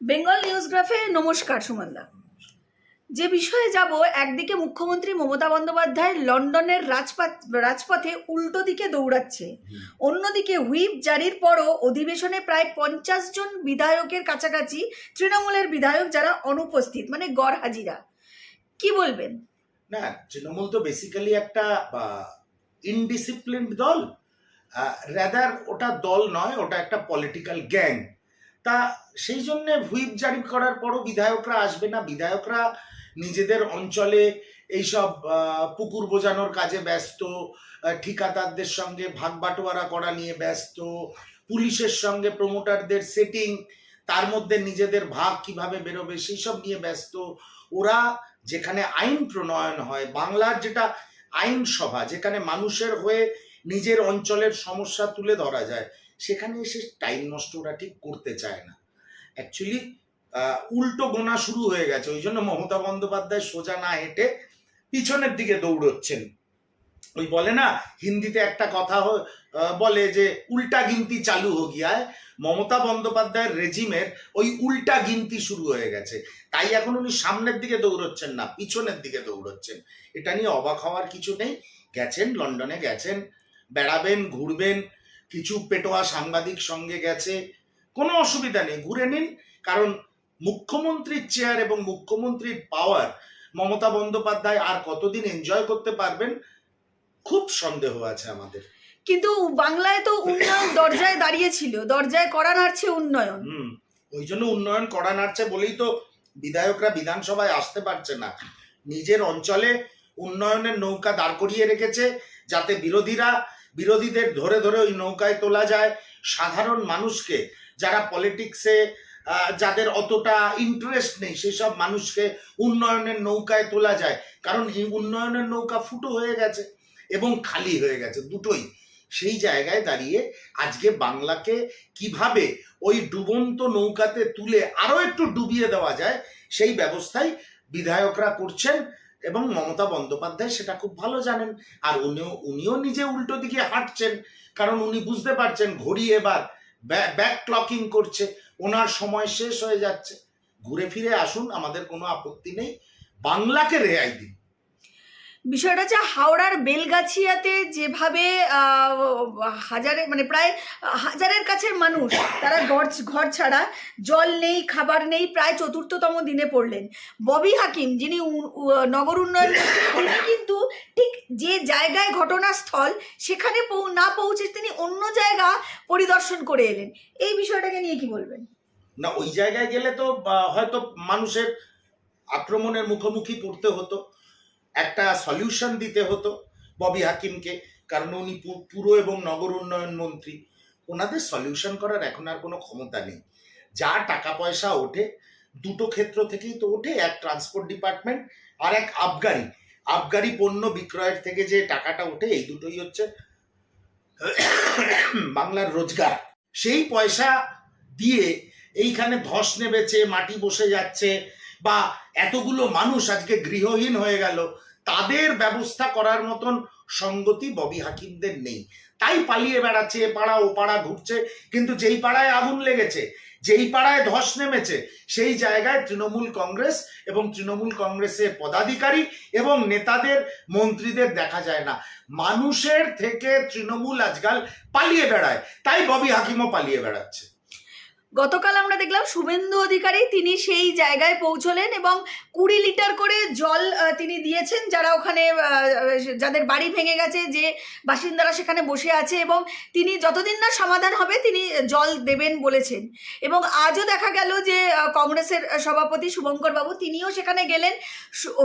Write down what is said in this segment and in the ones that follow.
Bengal news গ্রাফে নমস্কার সুমনদা। যে বিষয়ে যাব একদিকে মুখ্যমন্ত্রী মমতা বন্দ্যোপাধ্যায় লন্ডনের রাজপথ রাজপথে উল্টো দিকে দৌড়াচ্ছে। অন্যদিকে হুইপ জারির পরও অধিবেশনে প্রায় পঞ্চাশ জন বিধায়কের কাছাকাছি তৃণমূলের বিধায়ক যারা অনুপস্থিত মানে গড় হাজিরা। কি বলবেন? না তৃণমূল তো বেসিক্যালি একটা ইনডিসিপ্লিনড দল। রেদার ওটা দল নয় ওটা একটা পলিটিক্যাল গ্যাং তা সেই জন্যে হুইপ জারি করার পরও বিধায়করা আসবে না। বিধায়করা নিজেদের অঞ্চলে এইসব পুকুর বোজানোর কাজে ব্যস্ত ঠিকাদারদের সঙ্গে ভাগ বাটোয়ারা করা নিয়ে ব্যস্ত, পুলিশের সঙ্গে প্রমোটারদের সেটিং তার মধ্যে নিজেদের ভাগ কীভাবে বেরোবে সেই সব নিয়ে ব্যস্ত। ওরা যেখানে আইন প্রণয়ন হয়, বাংলার যেটা আইনসভা, যেখানে মানুষের হয়ে নিজের অঞ্চলের সমস্যা তুলে ধরা যায় সেখানে এসে টাইম নষ্ট ওরা ঠিক করতে চায় না। অ্যাকচুয়ালি উল্টো গোনা শুরু হয়ে গেছে। ওই জন্য মমতা বন্দ্যোপাধ্যায় সোজা না হেঁটে পিছনের দিকে দৌড়চ্ছেন। ওই বলে না, হিন্দিতে একটা কথা বলে যে, উল্টা গিনতি চালু হো গিয়া হ্যায়। মমতা বন্দ্যোপাধ্যায়ের রেজিমের ওই উল্টা গিনতি শুরু হয়ে গেছে। তাই এখন উনি সামনের দিকে দৌড়চ্ছেন না, পিছনের দিকে দৌড়চ্ছেন। এটা নিয়ে অবাক হওয়ার কিছু নেই। গেছেন, লন্ডনে গেছেন, বেড়াবেন, ঘুরবেন কিছু পেটোয়া সাংবাদিক সঙ্গে গেছে। কোনো অসুবিধা নেই ঘুরে নিন। কারণ মুখ্যমন্ত্রীর চেয়ার এবং মুখ্যমন্ত্রীর পাওয়ার মমতা বন্দ্যোপাধ্যায় আর কতদিন এনজয় করতে পারবেন খুব সন্দেহ আছে আমাদের। কিন্তু বাংলায় তো উন্নয়ন দরজায় দাঁড়িয়েছিল দরজায় করা নাড়ছে উন্নয়ন। হুম ওই জন্য উন্নয়ন করা নাড়ছে বলেই তো বিধায়করা বিধানসভায় আসতে পারছে না। নিজের অঞ্চলে উন্নয়নের নৌকা দাঁড় করিয়ে রেখেছে যাতে বিরোধীরা বিরোধীদের ধরে ধরে ওই নৌকায় তোলা যায়। সাধারণ মানুষকে যারা পলিটিক্সে যাদের অতটা ইন্টারেস্ট নেই, সেসব মানুষকে উন্নয়নের নৌকায় তোলা যায়। কারণ এই উন্নয়নের নৌকা ফুটো হয়ে গেছে এবং খালি হয়ে গেছে দুটোই। সেই জায়গায় দাঁড়িয়ে আজকে বাংলাকে কীভাবে ওই ডুবন্ত নৌকাতে তুলে আরও একটু ডুবিয়ে দেওয়া যায়, সেই ব্যবস্থাই বিধায়করা করছেন। এবং মমতা বন্দ্যোপাধ্যায় সেটা খুব ভালো জানেন। আর উনিও উনিও নিজে উল্টো দিকে হাঁটছেন, কারণ উনি বুঝতে পারছেন ঘড়ি এবার ব্যাক ক্লকিং করছে, ওনার সময় শেষ হয়ে যাচ্ছে। ঘুরে ফিরে আসুন, আমাদের কোনো আপত্তি নেই। বাংলাকে রেহাই দিন। বিষয়টা হচ্ছে হাওড়ার বেলগাছিয়াতে যেভাবে হাজারে মানে প্রায় হাজারের কাছের মানুষ তারা ঘর ঘর ছাড়া, জল নেই, খাবার নেই, প্রায় চতুর্থতম দিনে পড়লেন। ববি হাকিম, যিনি নগর উন্নয়ন কিন্তু ঠিক যে জায়গায় ঘটনাস্থল, সেখানে না পৌঁছে তিনি অন্য জায়গা পরিদর্শন করে এলেন। এই বিষয়টাকে নিয়ে কি বলবেন? না, ওই জায়গায় গেলে তো হয়তো মানুষের আক্রমণের মুখোমুখি পড়তে হতো। একটা সলিউশন দিতে হতো ববি হাকিমকে। কারণ উনি পুর এবং নগর উন্নয়ন মন্ত্রী। ওনাদের সলিউশন করার এখন আর কোনো ক্ষমতা নেই। যা টাকা পয়সা ওঠে, দুটো ক্ষেত্র থেকেই তো ওঠে, এক ট্রান্সপোর্ট ডিপার্টমেন্ট আর এক আবগারি। আবগারি পণ্য বিক্রয়ের থেকে যে টাকাটা ওঠে, এই দুটোই হচ্ছে বাংলার রোজগার। সেই পয়সা দিয়ে এইখানে ধস নেবেছে মাটি বসে যাচ্ছে, বা এতগুলো মানুষ আজকে গৃহহীন হয়ে গেল তাদের ব্যবস্থা করার মতন সঙ্গতি ববি হাকিমদের নেই। তাই পালিয়ে বেড়াচ্ছে, এ পাড়া ও পাড়া ঘুরছে, কিন্তু যেই পাড়ায় আগুন লেগেছে, যেই পাড়ায় ধস নেমেছে, সেই জায়গায় তৃণমূল কংগ্রেস এবং তৃণমূল কংগ্রেসের পদাধিকারী এবং নেতাদের, মন্ত্রীদের দেখা যায় না। মানুষের থেকে তৃণমূল আজকাল পালিয়ে বেড়ায়, তাই ববি হাকিমও পালিয়ে বেড়াচ্ছে। গতকাল আমরা দেখলাম শুভেন্দু অধিকারী তিনি সেই জায়গায় পৌঁছলেন এবং কুড়ি লিটার করে জল তিনি দিয়েছেন যারা ওখানে যাদের বাড়ি ভেঙে গেছে, যে বাসিন্দারা সেখানে বসে আছে এবং তিনি যতদিন না সমাধান হবে তিনি জল দেবেন বলেছেন। এবং আজও দেখা গেল যে কংগ্রেসের সভাপতি শুভঙ্কর বাবু তিনিও সেখানে গেলেন।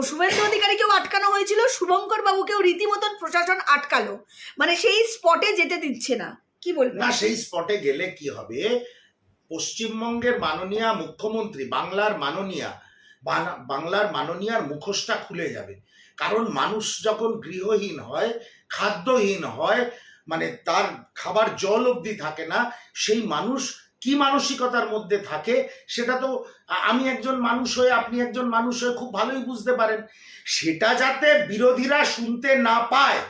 শুভেন্দু অধিকারীকেও আটকানো হয়েছিল, শুভঙ্কর বাবুকেও রীতিমতন প্রশাসন আটকালো। মানে সেই স্পটে যেতে দিচ্ছে না। কি বলবেন? না, সেই স্পটে গেলে কি হবে? পশ্চিমবঙ্গের মাননীয় মুখ্যমন্ত্রী, বাংলার মাননীয়া বাংলার মাননীয়ার মুখোশটা খুলে যাবে। কারণ মানুষ যখন গৃহহীন হয়, খাদ্যহীন হয় মানে তার খাবার জল অবধি থাকে না, সেই মানুষ কি মানসিকতার মধ্যে থাকে সেটা তো আমি একজন মানুষ হয়ে, আপনি একজন মানুষ হয়ে খুব ভালোই বুঝতে পারেন। সেটা যাতে বিরোধীরা শুনতে না পায়,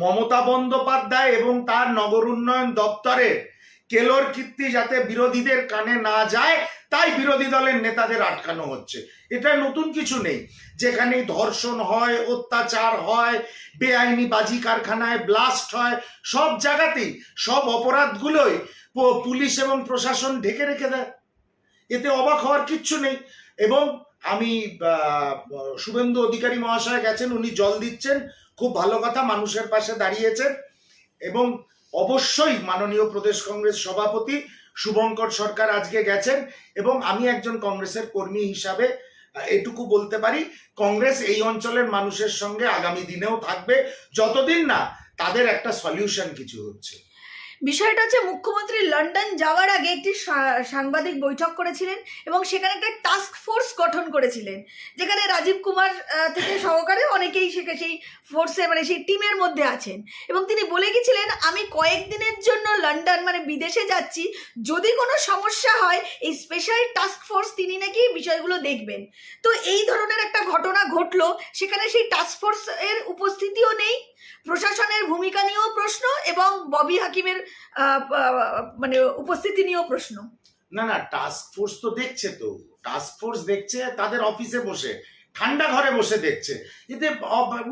মমতা বন্দ্যোপাধ্যায় এবং তার নগর উন্নয়ন দপ্তরের কেলোর কীর্তি যাতে বিরোধীদের কানে না যায়, তাই বিরোধী দলের নেতাদের আটকানো হচ্ছে। এটা নতুন কিছু নেই। যেখানে ধর্ষণ হয়, অত্যাচার হয়, বেআইনি বাজি কারখানায় ব্লাস্ট হয়, সব জায়গাতেই সব অপরাধগুলোই পুলিশ এবং প্রশাসন ঢেকে রেখে দেয়। এতে অবাক হওয়ার কিচ্ছু নেই। এবং আমি শুভেন্দু অধিকারী মহাশয় গেছেন, উনি জল দিচ্ছেন, খুব ভালো কথা, মানুষের পাশে দাঁড়িয়েছেন। এবং অবশ্যই মাননীয় প্রদেশ কংগ্রেস সভাপতি শুভঙ্কর সরকার আজকে গেছেন এবং আমি একজন কংগ্রেসের কর্মী হিসাবে এটুকু বলতে পারি, কংগ্রেস এই অঞ্চলের মানুষের সঙ্গে আগামী দিনেও থাকবে। যতদিন না তাদের একটা সলিউশন কিছু হচ্ছে। বিষয়টা হচ্ছে মুখ্যমন্ত্রী লন্ডন যাওয়ার আগে একটি সাংবাদিক বৈঠক করেছিলেন এবং সেখানে একটা টাস্ক ফোর্স গঠন করেছিলেন। যেখানে রাজীব কুমার থেকে সহকারে অনেকেই সেখানে সেই ফোর্সে মানে সেই টিমের মধ্যে আছেন। এবং তিনি বলে গেছিলেন, আমি কয়েকদিনের জন্য লন্ডন মানে বিদেশে যাচ্ছি। যদি কোনো সমস্যা হয়, এই স্পেশাল টাস্ক ফোর্স তিনি নাকি বিষয়গুলো দেখবেন। তো এই ধরনের একটা ঘটনা ঘটলো। সেখানে সেই টাস্ক ফোর্স এর উপস্থিতিও নেই। প্রশাসনের ভূমিকা নিয়েও প্রশ্ন এবং ববি হাকিমের মানে উপস্থিতি নিয়েও প্রশ্ন। না না টাস্ক ফোর্স তো দেখছে তো। টাস্ক ফোর্স দেখছে, তাদের অফিসে বসে, ঠান্ডা ঘরে বসে দেখছে। এতে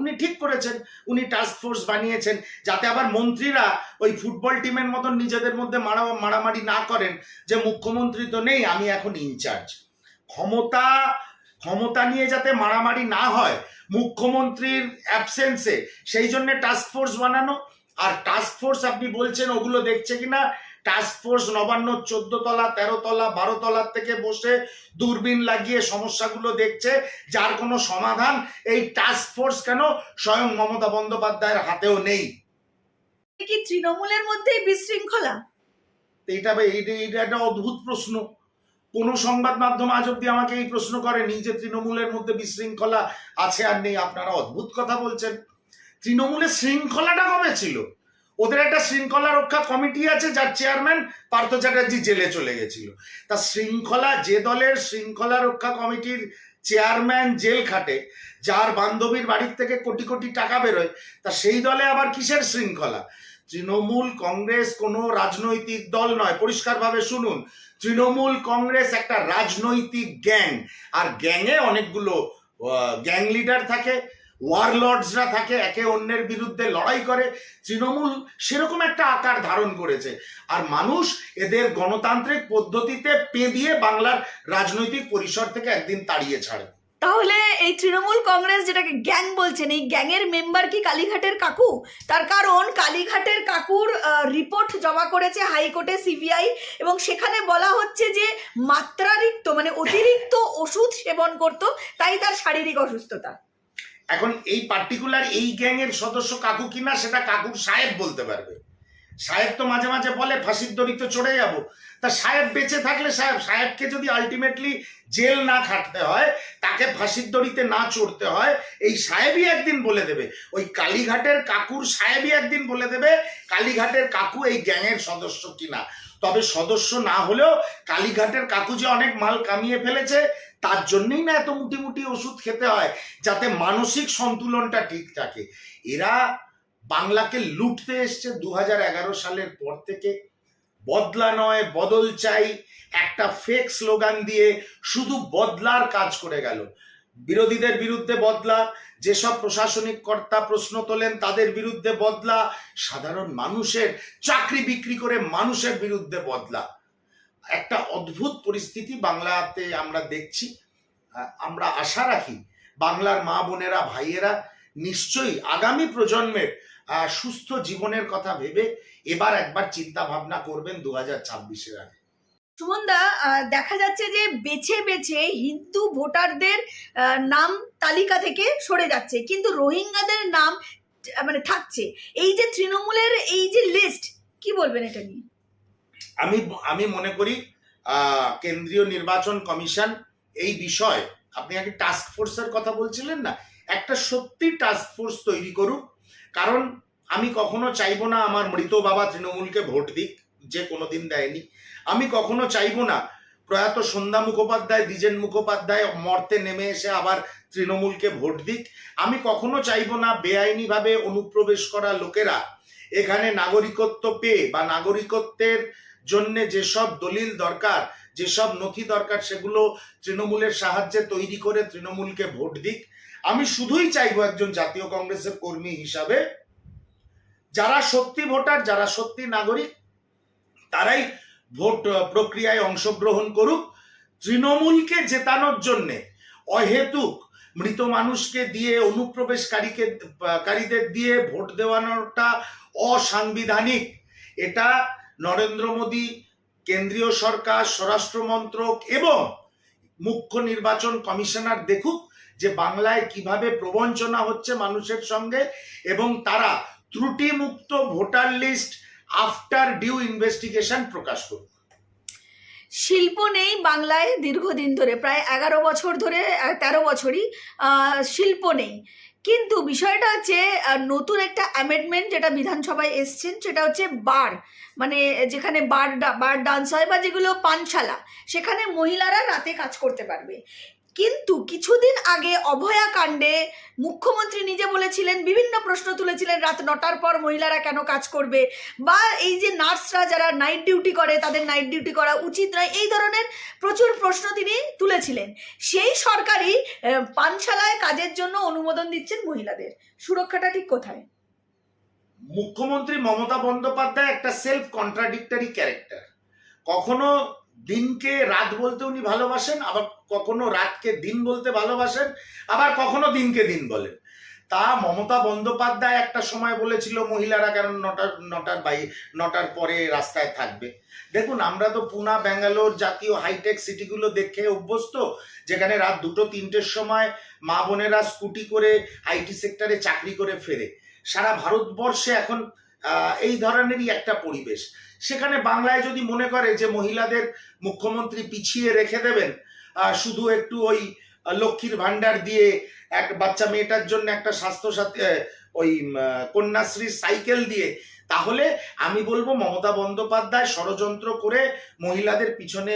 উনি ঠিক করেছেন, উনি টাস্ক ফোর্স বানিয়েছেন, যাতে আবার মন্ত্রীরা ওই ফুটবল টিমের মতন নিজেদের মধ্যে মারা, মারামারি না করেন, যে মুখ্যমন্ত্রী তো নেই, আমি এখন ইনচার্জ ক্ষমতা ক্ষমতা নিয়ে যাতে মারামারি না হয় মুখ্যমন্ত্রীর অ্যাবসেন্সে সেই জন্য টাস্ক ফোর্স বানানো। আর টাস্ক ফোর্স আপনি বলছেন ওগুলো দেখছে কিনা? টাস্ক ফোর্স নবান্ন চোদ্দ তলা তেরো তলা বারো তলার থেকে বসে দূরবীন লাগিয়ে সমস্যাগুলো দেখছে। যার কোনো সমাধান এই টাস্ক ফোর্স কেন স্বয়ং মমতা বন্দ্যোপাধ্যায়ের হাতেও নেই? কি তৃণমূলের মধ্যেই বিশৃঙ্খলা? এটা এইটা একটা অদ্ভুত প্রশ্ন। কোন সংবাদ মাধ্যম আজ অব্দি আমাকে এই প্রশ্ন করেনি যে তৃণমূলের মধ্যে বিশৃঙ্খলা আছে আর নেই। আপনারা অদ্ভুত কথা বলছেন। তৃণমূলের শৃঙ্খলাটা কবে ছিল? ওদের একটা শৃঙ্খলা রক্ষা কমিটি আছে, যার চেয়ারম্যান পার্থ চ্যাটার্জি জেলে চলে গেছিল। তা শৃঙ্খলা, যে দলের শৃঙ্খলা রক্ষা কমিটির চেয়ারম্যান জেল খাটে, যার বান্ধবীর বাড়ির থেকে কোটি কোটি টাকা বেরোয়, তা সেই দলে আবার কিসের শৃঙ্খলা? তৃণমূল, কংগ্রেস কোনো রাজনৈতিক দল নয়। পরিষ্কারভাবে শুনুন তৃণমূল কংগ্রেস একটা রাজনৈতিক গ্যাং। আর গ্যাংয়ে অনেকগুলো গ্যাং লিডার থাকে, ওয়ারলর্ডসরা থাকে, একে অন্যের বিরুদ্ধে লড়াই করে। তৃণমূল সেরকম একটা আকার ধারণ করেছে। আর মানুষ এদের গণতান্ত্রিক পদ্ধতিতে পেদিয়ে বাংলার রাজনৈতিক পরিসর থেকে একদিন তাড়িয়ে ছাড়ে। তাহলে এই তৃণমূল কংগ্রেস যেটাকে গ্যাং বলছেন, এই গ্যাংয়ের মেম্বার কি কালীঘাটের কাকু? তার কারণ কালীঘাটের কাকুর রিপোর্ট জমা করেছে হাইকোর্টে সিবিআই এবং সেখানে বলা হচ্ছে যে মাত্রারিক্ত মানে অতিরিক্ত ওষুধ সেবন করত, তাই তার শারীরিক অসুস্থতা। এখন এই পার্টিকুলার এই গ্যাংয়ের সদস্য কাকু কিনা, সেটা কাকুর সাহেব বলতে পারবে। সাহেব তো মাঝে মাঝে বলে, ফাঁসির দড়িতে চড়ে যাব। তা সাহেব বেঁচে থাকলে সাহেব, সাহেবকে যদি আলটিমেটলি জেল না খাটতে হয়, তাকে ফাঁসির দড়িতে না চড়তে হয়, এই সাহেবই একদিন বলে দেবে। ওই কালীঘাটের কাকুর সাহেবই একদিন বলে দেবে, কালীঘাটের কাকু এই গ্যাংয়ের সদস্য কিনা। তবে সদস্য না হলেও কালীঘাটের কাকু যে অনেক মাল কামিয়ে ফেলেছে, তার জন্যই না এত মুটি মুটি ওষুধ খেতে হয়, যাতে মানসিক সন্তুলনটা ঠিক থাকে। এরা বাংলাকে লুটতে এসছে দু হাজার এগারো সালের পর থেকে। বদলা নয়, বদল চাই, একটা ফেক স্লোগান দিয়ে শুধু বদলার কাজ করে গেল। বিরোধীদের বিরুদ্ধে বদলা, যেসব প্রশাসনিক কর্তা প্রশ্ন তোলেন তাদের বিরুদ্ধে বদলা, সাধারণ মানুষের চাকরি বিক্রি করে মানুষের বিরুদ্ধে বদলা। একটা অদ্ভুত পরিস্থিতি বাংলাতে আমরা দেখছি। আমরা আশা রাখি বাংলার মা বোনেরা, ভাইয়েরা নিশ্চয়ই আগামী প্রজন্মের সুস্থ জীবনের কথা ভেবে এবার একবার চিন্তা ভাবনা করবেন দু হাজার ছাব্বিশের আগে। সুমনদা দেখা যাচ্ছে যে বেছে বেছে হিন্দু ভোটারদের নাম তালিকা থেকে সরে যাচ্ছে। কিন্তু রোহিঙ্গাদের নাম মানে থাকছে। এই যে তৃণমূলের এই যে লিস্ট কি বলবেন এটা নিয়ে? আমি আমি মনে করি কেন্দ্রীয় নির্বাচন কমিশন এই বিষয় আপনি আগে টাস্ক ফোর্সের কথা বলছিলেন না? একটা সত্যি টাস্ক ফোর্স তৈরি করুক কারণ আমি কখনো চাইব না আমার মৃত বাবা তৃণমূলকে ভোট দিক, যে কোনোদিন দেয়নি। আমি কখনো চাইব না প্রয়াত সন্ধ্যা মুখোপাধ্যায়, দ্বিজেন মুখোপাধ্যায় মর্তে নেমে এসে আবার তৃণমূলকে ভোট দিক। আমি কখনো চাইব না বেআইনিভাবে অনুপ্রবেশ করা লোকেরা এখানে নাগরিকত্ব পেয়ে বা নাগরিকত্বের জন্য যেসব দলিল দরকার, যেসব নথি দরকার, সেগুলো তৃণমূলের সাহায্যে তৈরি করে তৃণমূলকে ভোট দিক। আমি শুধুই চাইব একজন জাতীয় কংগ্রেসের কর্মী হিসাবে। যারা সত্যি ভোটার, যারা সত্যি নাগরিক, তারাই ভোট প্রক্রিয়ায় অংশগ্রহণ করুক। তৃণমূলকে জেতানোর জন্যে অহেতুক মৃত মানুষকে দিয়ে, অনুপ্রবেশকারীকে কারীদের দিয়ে ভোট দেওয়ানোটা অসাংবিধানিক। এটা নরেন্দ্র মোদী, কেন্দ্রীয় সরকার স্বরাষ্ট্র মন্ত্রক এবং মুখ্য নির্বাচন কমিশনার দেখুক যে বাংলায় কীভাবে প্রবঞ্চনা হচ্ছে মানুষের সঙ্গে এবং তারা ত্রুটিমুক্ত voter list after due investigation প্রকাশ করুক। শিল্প নেই বাংলায় দীর্ঘদিন ধরে, প্রায় এগারো বছর ধরে তেরো বছরই শিল্প নেই। কিন্তু বিষয়টা হচ্ছে নতুন একটা অ্যামেন্ডমেন্ট যেটা বিধানসভায় এসছেন, সেটা হচ্ছে বার। মানে যেখানে বার বার ডান্স হয় বা যেগুলো পানশালা, সেখানে মহিলারা রাতে কাজ করতে পারবে। কিন্তু কিছুদিন আগে অভয়া কাণ্ডে মুখ্যমন্ত্রী নিজে বলেছিলেন, বিভিন্ন প্রশ্ন তুলেছিলেন, রাত নটার পর মহিলারা কেন কাজ করবে? বা এই যে নার্সরা যারা নাইট ডিউটি করে, তাদের নাইট ডিউটি করা উচিত নয়, এই ধরনের প্রচুর প্রশ্ন তিনি তুলেছিলেন। সেই সরকারই পানশালায় কাজের জন্য অনুমোদন দিচ্ছেন মহিলাদের। সুরক্ষাটা ঠিক কোথায়? মুখ্যমন্ত্রী মমতা বন্দ্যোপাধ্যায় একটা সেলফ কন্ট্রাডিক্টরি ক্যারেক্টার কখনো দিনকে রাত বলতে উনি ভালোবাসেন, আবার কখনো রাতকে দিন বলতে ভালোবাসেন, আবার কখনো দিনকে দিন বলেন। তা মমতা বন্দ্যোপাধ্যায় একটা সময় বলেছিল, মহিলারা কেন নটার নটার বাই, নটার পরে রাস্তায় থাকবে? দেখুন, আমরা তো পুনা, ব্যাঙ্গালোর জাতীয় হাইটেক সিটিগুলো দেখে অভ্যস্ত, যেখানে রাত দুটো, তিনটের সময় মা বোনেরা স্কুটি করে আইটি সেক্টরে চাকরি করে ফেরে। সারা ভারতবর্ষে এখন এই ধরনেরই একটা পরিবেশ। সেখানে বাংলায় যদি মনে করে যে মহিলাদের মুখ্যমন্ত্রী পিছিয়ে রেখে দেবেন শুধু একটু ওই লক্ষ্মীর ভান্ডার দিয়ে এক বাচ্চা মেয়েটার জন্য একটা স্বাস্থ্যসাথী আহ, ওই উম, আহ, কন্যাশ্রী সাইকেল দিয়ে তাহলে আমি বলব মমতা বন্দ্যোপাধ্যায় ষড়যন্ত্র করে মহিলাদের পিছনে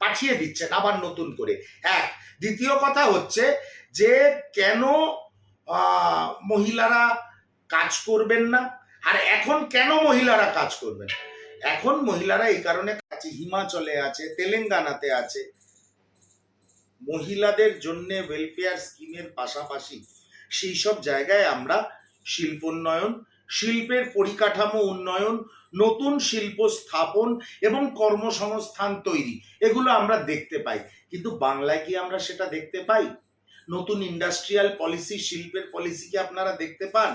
পাঠিয়ে দিচ্ছেন আবার নতুন করে। এক। দ্বিতীয় কথা হচ্ছে যে কেন মহিলারা কাজ করবেন না? আর এখন কেন মহিলারা কাজ করবেন? এখন মহিলারা এই কারণে আছে হিমাচলে আছে, তেলেঙ্গানাতে আছে। মহিলাদের জন্য ওয়েলফেয়ার স্কিমের পাশাপাশি সেই সব জায়গায় আমরা শিল্পোন্নয়ন শিল্পের পরিকাঠামো উন্নয়ন, নতুন শিল্প স্থাপন এবং কর্মসংস্থান তৈরি, এগুলো আমরা দেখতে পাই। কিন্তু বাংলায় কি আমরা সেটা দেখতে পাই? নতুন ইন্ডাস্ট্রিয়াল পলিসি শিল্পের পলিসি কি আপনারা দেখতে পান?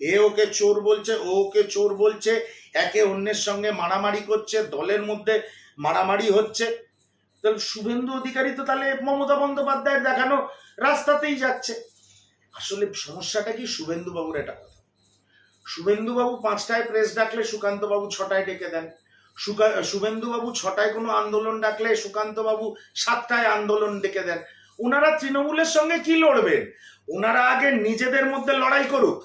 এ ওকে চোর বলছে, ও ওকে চোর বলছে, একে অন্যের সঙ্গে মারামারি করছে, দলের মধ্যে মারামারি হচ্ছে। তাহলে শুভেন্দু অধিকারী তো তাহলে মমতা বন্দ্যোপাধ্যায়ের দেখানো রাস্তাতেই যাচ্ছে। আসলে সমস্যাটা কি শুভেন্দু বাবুর এটা কথা। শুভেন্দু বাবু পাঁচটায় প্রেস ডাকলে সুকান্ত বাবু ছটায় ডেকে দেন। সুকা- শুভেন্দু বাবু ছটায় কোনো আন্দোলন ডাকলে সুকান্ত বাবু সাতটায় আন্দোলন ডেকে দেন। ওনারা তৃণমূলের সঙ্গে কি লড়বেন? ওনারা আগে নিজেদের মধ্যে লড়াই করুক।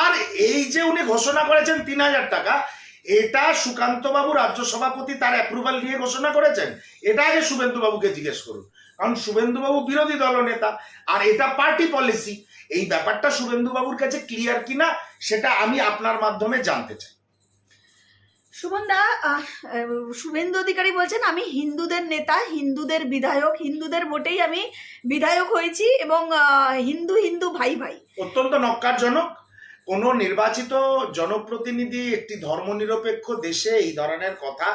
আর এই যে উনি ঘোষণা করেছেন তিন হাজার টাকা এটা সুকান্ত বাবু রাজ্য সভাপতি তার অ্যাপ্রুভাল নিয়ে ঘোষণা করেছেন। এটা আগে শুভেন্দু বাবুকে জিজ্ঞেস করুন। কারণ শুভেন্দু বাবু বিরোধী দলনেতা আর এটা পার্টি পলিসি এই ব্যাপারটা শুভেন্দু বাবুর কাছে ক্লিয়ার কিনা সেটা আমি আপনার মাধ্যমে জানতে চাই। সুমনদা শুভেন্দু অধিকারী বলছেন আমি হিন্দুদের নেতা হিন্দুদের বিধায়ক হিন্দুদের ভোটেই আমি বিধায়ক হয়েছি এবং হিন্দু হিন্দু ভাই ভাই। অত্যন্ত নক্কারজনক কোনো নির্বাচিত জনপ্রতিনিধি একটি ধর্মনিরপেক্ষ দেশে এই ধরনের কথা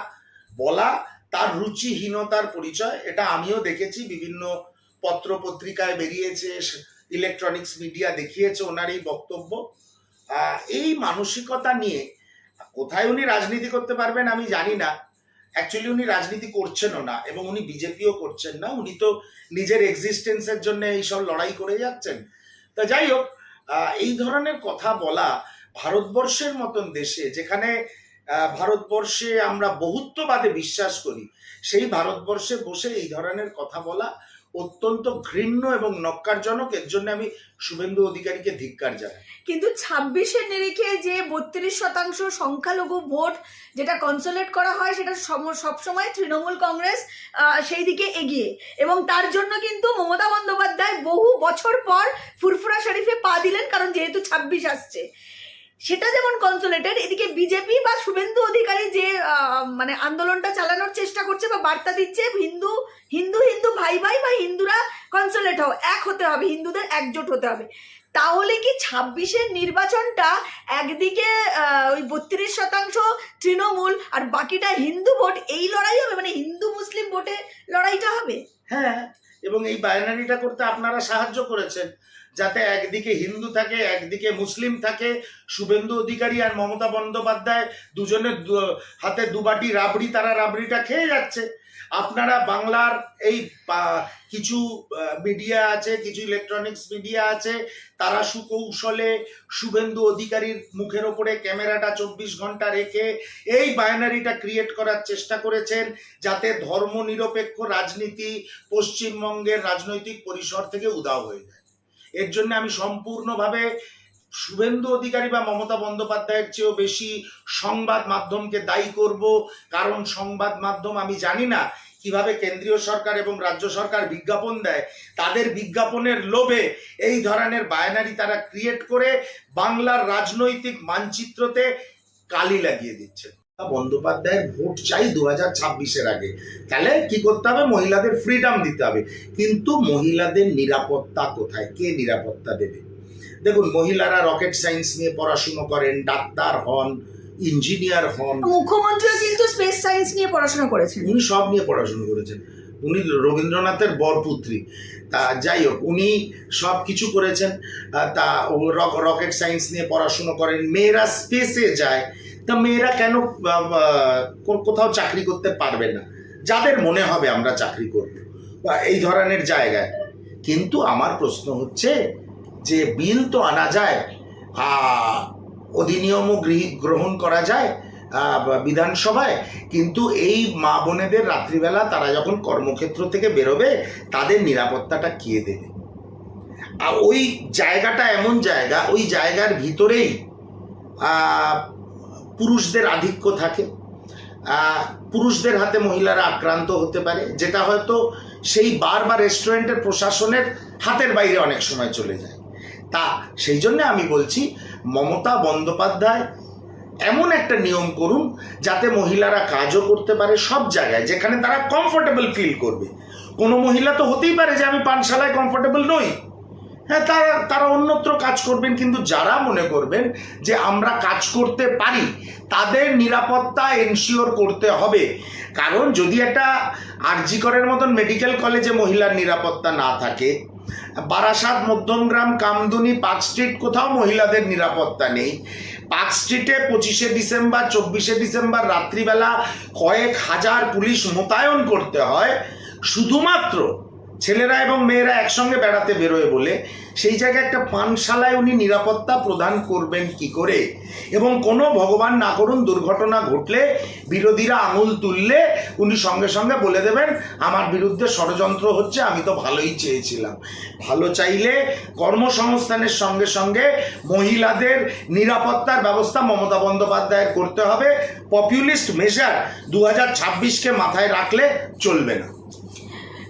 বলা তার রুচিহীনতার পরিচয়, এটা আমিও দেখেছি, বিভিন্ন পত্র পত্রিকায় বেরিয়েছে ইলেকট্রনিক্স মিডিয়া দেখিয়েছে ওনার এই বক্তব্য। এই মানসিকতা নিয়ে কোথায় উনি রাজনীতি করতে পারবেন আমি জানি না। অ্যাকচুয়ালি উনি রাজনীতি করছেনও না এবং উনি বিজেপিও করছেন না। উনি তো নিজের এক্সিস্টেন্সের জন্য এইসব লড়াই করে যাচ্ছেন। তা যাই হোক এই ধরনের কথা বলা ভারতবর্ষের মতন দেশে, যেখানে ভারতবর্ষে আমরা বহুত্ববাদে বিশ্বাস করি, সেই ভারতবর্ষে বসে এই ধরনের কথা বলা অত্যন্ত ঘৃণ্য এবং নক্কারজনক এর জন্য আমি শুভেন্দু অধিকারীকে ধিক্কার জানাই। কিন্তু ছাব্বিশের নিরিখে যে বত্রিশ শতাংশ সংখ্যালঘু ভোট যেটা কনসোলেট করা হয়, সেটা সম- সবসময় তৃণমূল কংগ্রেস সেই দিকে এগিয়ে। এবং তার জন্য কিন্তু মমতা বন্দ্যোপাধ্যায় বহু বছর পর ফুরফুরা শরীফে পা দিলেন, কারণ যেহেতু ছাব্বিশ আসছে। সেটা যেমন কনসোলেটেড এদিকে বিজেপি বা শুভেন্দু অধিকারী যে মানে আন্দোলনটা চালানোর চেষ্টা করছে বা বার্তা দিচ্ছে, হিন্দু হিন্দু হিন্দু ভাই ভাই বা হিন্দুরা কনসোলেট হও। এক হতে হবে, হিন্দুদের একজোট হতে হবে। তাহলে কি ছাব্বিশের নির্বাচনটা একদিকে ওই বত্রিশ শতাংশ তৃণমূল আর বাকিটা হিন্দু ভোট, এই লড়াই হবে? মানে হিন্দু মুসলিম ভোটে লড়াইটা হবে? হ্যাঁ এবং এই বাইনারিটা করতে আপনারা সাহায্য করেছেন। যাতে একদিকে হিন্দু থাকে, একদিকে মুসলিম থাকে, শুভেন্দু অধিকারী আর মমতা বন্দ্যোপাধ্যায় দুজনের হাতে দুবাটি রাবড়ি, তারা রাবড়িটা খেয়ে যাচ্ছে। আপনারা বাংলার এই কিছু মিডিয়া আছে, কিছু ইলেকট্রনিক্স মিডিয়া আছে, তারা সুকৌশলে শুভেন্দু অধিকারীর মুখের ওপরে ক্যামেরাটা চব্বিশ ঘণ্টা রেখে এই বায়নারিটা ক্রিয়েট করার চেষ্টা করেছেন, যাতে ধর্মনিরপেক্ষ রাজনীতি পশ্চিমবঙ্গের রাজনৈতিক পরিসর থেকে উদাও হয়ে যায়। এর জন্য আমি সম্পূর্ণভাবে শুভেন্দু অধিকারী বা মমতা বন্দ্যোপাধ্যায়ের চেয়েও বেশি সংবাদ মাধ্যমকে দায়ী করব। কারণ সংবাদ মাধ্যম আমি জানি না কীভাবে কেন্দ্রীয় সরকার এবং রাজ্য সরকার বিজ্ঞাপন দেয়। তাদের বিজ্ঞাপনের লোভে এই ধরনের বায়নারি তারা ক্রিয়েট করে বাংলার রাজনৈতিক মানচিত্রতে কালি লাগিয়ে দিচ্ছে। বন্দ্যোপাধ্যায়ের ভোট চাই দু হাজার ছাব্বিশের আগে। তাহলে কি করতে হবে? মহিলাদের ফ্রিডম দিতে হবে। কিন্তু মহিলাদের নিরাপত্তা কোথায়? কে নিরাপত্তা দেবে? দেখুন মহিলারা রকেট সায়েন্স নিয়ে পড়াশুনো করেন ডাক্তার হন ইঞ্জিনিয়ার হন। মুখ্যমন্ত্রীও কিন্তু স্পেস সায়েন্স নিয়ে পড়াশোনা করেছেন। উনি সব নিয়ে পড়াশুনো করেছেন। উনি রবীন্দ্রনাথের বরপুত্রী। তা যাই হোক উনি সব কিছু করেছেন। তা রকেট সায়েন্স নিয়ে পড়াশুনো করেন। মেয়েরা স্পেসে যায়। তা মেয়েরা কেন কোথাও চাকরি করতে পারবে না? যাদের মনে হবে আমরা চাকরি করব, বা এই ধরনের জায়গায়। কিন্তু আমার প্রশ্ন হচ্ছে যে বিল তো আনা যায় অধিনিয়মও গ্রহণ করা যায় বিধানসভায়, কিন্তু এই মা বোনেদের রাত্রিবেলা তারা যখন কর্মক্ষেত্র থেকে বেরোবে, তাদের নিরাপত্তাটা কে দেবে? আর ওই জায়গাটা এমন জায়গা, ওই জায়গার ভিতরেই পুরুষদের আধিক্য থাকে। পুরুষদের হাতে মহিলারা আক্রান্ত হতে পারে, যেটা হয়তো সেই বার বা রেস্টুরেন্টের প্রশাসনের হাতের বাইরে অনেক সময় চলে যায়। তা সেই জন্য আমি বলছি, মমতা বন্দ্যোপাধ্যায় এমন একটা নিয়ম করুন, যাতে মহিলারা কাজও করতে পারে সব জায়গায়, যেখানে তারা কমফোর্টেবল ফিল করবে। কোনো মহিলা তো হতেই পারে যে আমি পানশালায় কমফোর্টেবল নই। হ্যাঁ তারা তারা অন্যত্র কাজ করবেন, কিন্তু যারা মনে করবেন যে আমরা কাজ করতে পারি, তাদের নিরাপত্তা এনশিওর করতে হবে। কারণ যদি একটা আরজিকরের মতন মেডিকেল কলেজে মহিলার নিরাপত্তা না থাকে, বারাসাত, মধ্যমগ্রাম, কামদুনি, পার্ক স্ট্রিট কোথাও মহিলাদের নিরাপত্তা নেই। পার্ক স্ট্রিটে পঁচিশে ডিসেম্বর, চব্বিশে ডিসেম্বর রাত্রিবেলা কয়েক হাজার পুলিশ মোতায়েন করতে হয়। শুধুমাত্র ছেলেরা এবং মেয়েরা একসঙ্গে বেড়াতে বেরোয় বলে সেই জায়গায় একটা পানশালায় উনি নিরাপত্তা প্রদান করবেন কি করে? এবং কোনো ভগবান না করুন দুর্ঘটনা ঘটলে বিরোধীরা আঙুল তুললে উনি সঙ্গে সঙ্গে বলে দেবেন, আমার বিরুদ্ধে ষড়যন্ত্র হচ্ছে, আমি তো ভালোই চেয়েছিলাম। ভালো চাইলে কর্মসংস্থানের সঙ্গে সঙ্গে মহিলাদের নিরাপত্তার ব্যবস্থা মমতা বন্দ্যোপাধ্যায়ের করতে হবে। পপুলিস্ট মেজার দু হাজার ছাব্বিশকে মাথায় রাখলে চলবে না।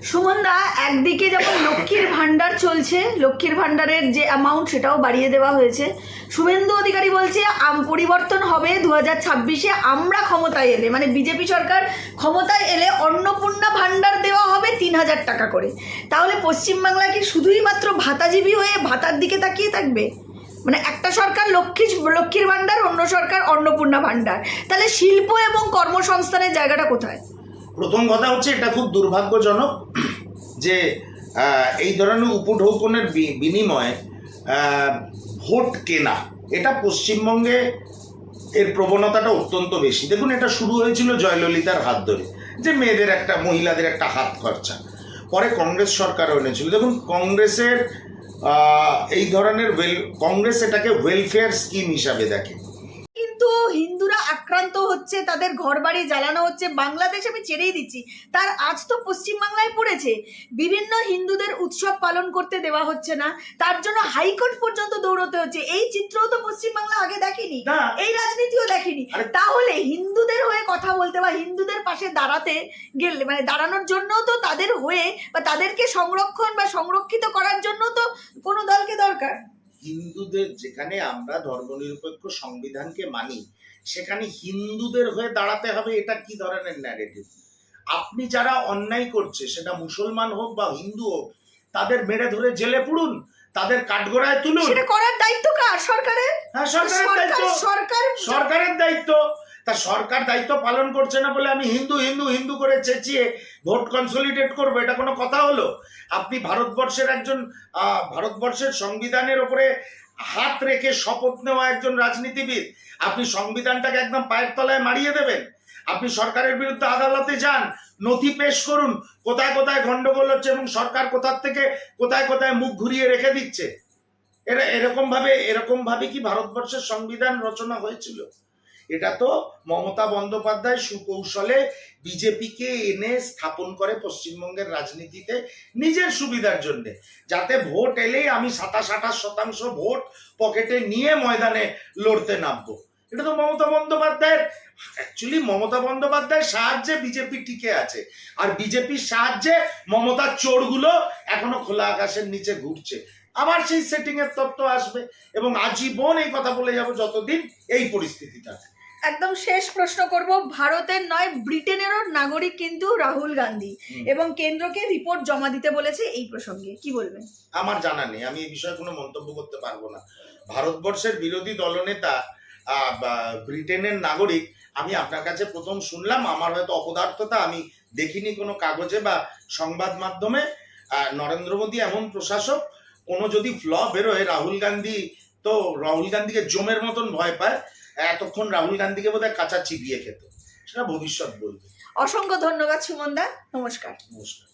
সুমনদা, একদিকে যেমন লক্ষ্মীর ভান্ডার চলছে, লক্ষ্মীর ভান্ডারের যে অ্যামাউন্ট সেটাও বাড়িয়ে দেওয়া হয়েছে। শুভেন্দু অধিকারী বলছে, আম পরিবর্তন হবে দু হাজার ছাব্বিশে, আমরা ক্ষমতায় এলে মানে বিজেপি সরকার ক্ষমতায় এলে অন্নপূর্ণা ভান্ডার দেওয়া হবে তিন হাজার টাকা করে। তাহলে পশ্চিমবাংলা কি শুধুই মাত্র ভাতাজীবী হয়ে ভাতার দিকে তাকিয়ে থাকবে? মানে একটা সরকার লক্ষ্মী, লক্ষ্মীর ভান্ডার অন্য সরকার অন্নপূর্ণা ভান্ডার তাহলে শিল্প এবং কর্মসংস্থানের জায়গাটা কোথায়? প্রথম কথা হচ্ছে এটা খুব দুর্ভাগ্যজনক যে এই ধরনের উপঢৌকনের বিনিময়ে ভোট কেনা, এটা পশ্চিমবঙ্গে এর প্রবণতাটা অত্যন্ত বেশি। দেখুন, এটা শুরু হয়েছিল জয়ললিতার হাত ধরে, যে মেয়েদের একটা, মহিলাদের একটা হাত খরচা। পরে কংগ্রেস সরকারও এনেছিল। দেখুন, কংগ্রেসের এই ধরনের ওয়েল, কংগ্রেস এটাকে ওয়েলফেয়ার স্কিম হিসাবে দেখে। কিন্তু হিন্দুরা আক্রান্ত হচ্ছে তাদের ঘরবাড়ি জ্বালানো হচ্ছে। বাংলাদেশ আমি ছেড়েই দিচ্ছি। তার আজ তো পশ্চিমবাংলায় পড়েছে। বিভিন্ন হিন্দুদের উৎসব পালন করতে দেওয়া হচ্ছে না। তার জন্য হাইকোর্ট পর্যন্ত দৌড়তে হচ্ছে। এই চিত্রও তো পশ্চিমবাংলা আগে দেখেনি। এই রাজনীতিও দেখেনি। তাহলে হিন্দুদের হয়ে কথা বলতে বা হিন্দুদের পাশে দাঁড়াতে গেলে মানে দাঁড়ানোর জন্য তো তাদের হয়ে বা তাদেরকে সংরক্ষণ বা সংরক্ষিত করার জন্য তো কোনো দলকে দরকার। হিন্দুদের যেখানে আমরা ধর্মনিরপেক্ষ সংবিধানকে মানি সেখানে হিন্দুদের হয়ে দাঁড়াতে হবে এটা কি ধরনের ন্যারেটিভ আপনি যারা অন্যায় করছে সেটা মুসলমান হোক বা হিন্দু হোক তাদের মেরে ধরে জেলে পুড়ুন তাদের কাঠগোড়ায় তুলুন। সেটা করার দায়িত্ব কার? সরকারের? হ্যাঁ সরকারের দায়িত্ব। সরকার সরকার সরকারের দায়িত্ব। তা সরকার দায়িত্ব পালন করছে না বলে আমি হিন্দু হিন্দু হিন্দু করে চেঁচিয়ে ভোট কনসলিডেট করব, এটা কোনো কথা হলো? আপনি ভারতবর্ষের একজন ভারতবর্ষের সংবিধানের ওপরে হাত রেখে শপথ নেওয়া একজন রাজনীতিবিদ, আপনি সংবিধানটাকে একদম পায়ের তলায় মারিয়ে দেবেন? আপনি সরকারের বিরুদ্ধে আদালতে যান, নথি পেশ করুন, কোথায় কোথায় গন্ডগোল হচ্ছে এবং সরকার কোথার থেকে কোথায় কোথায় মুখ ঘুরিয়ে রেখে দিচ্ছে? এরা এরকম ভাবে এরকম ভাবে কি ভারতবর্ষের সংবিধান রচনা হয়েছিল? এটা তো মমতা বন্দ্যোপাধ্যায় সুকৌশলে বিজেপিকে এনে স্থাপন করে পশ্চিমবঙ্গের রাজনীতিতে নিজের সুবিধার জন্য। যাতে ভোট এলেই আমি সাতাশ আঠাশ শতাংশ ভোট পকেটে নিয়ে ময়দানে লড়তে নামবো। এটা তো মমতা বন্দ্যোপাধ্যায়ের অ্যাকচুয়ালি মমতা বন্দ্যোপাধ্যায়ের সাহায্যে বিজেপি টিকে আছে। আর বিজেপির সাহায্যে মমতার চোরগুলো এখনও খোলা আকাশের নিচে ঘুরছে। আবার সেই সেটিং এর তত্ত্ব আসবে। এবং আজীবন এই কথা বলে যাব যতদিন এই পরিস্থিতি থাকে একদম শেষ প্রশ্ন করব। ভারতের নয় ব্রিটেনেরও নাগরিক কিন্তু রাহুল গান্ধী। এবং কেন্দ্রকে রিপোর্ট জমা দিতে বলেছে এই প্রসঙ্গে। কি বলবেন? আমার জানা নেই। আমি এই বিষয়ে কোনো মন্তব্য করতে পারব না। ভারতবর্ষের বিরোধী দলনেতা ব্রিটেনের নাগরিক আমি আপনার কাছে প্রথম শুনলাম। আমার হয়তো অপদার্থতা আমি দেখিনি কোনো কাগজে বা সংবাদ মাধ্যমে। নরেন্দ্র মোদী এমন প্রশাসক কোনো যদি ফ্ল বেরোয় রাহুল গান্ধী তো রাহুল গান্ধীকে জমের মতন ভয় পায়। এতক্ষণ রাহুল গান্ধীকে বোধহয় কাঁচা চিবিয়ে খেত সেটা ভবিষ্যৎ বলবে। অসংখ্য ধন্যবাদ সুমন দা নমস্কার। নমস্কার।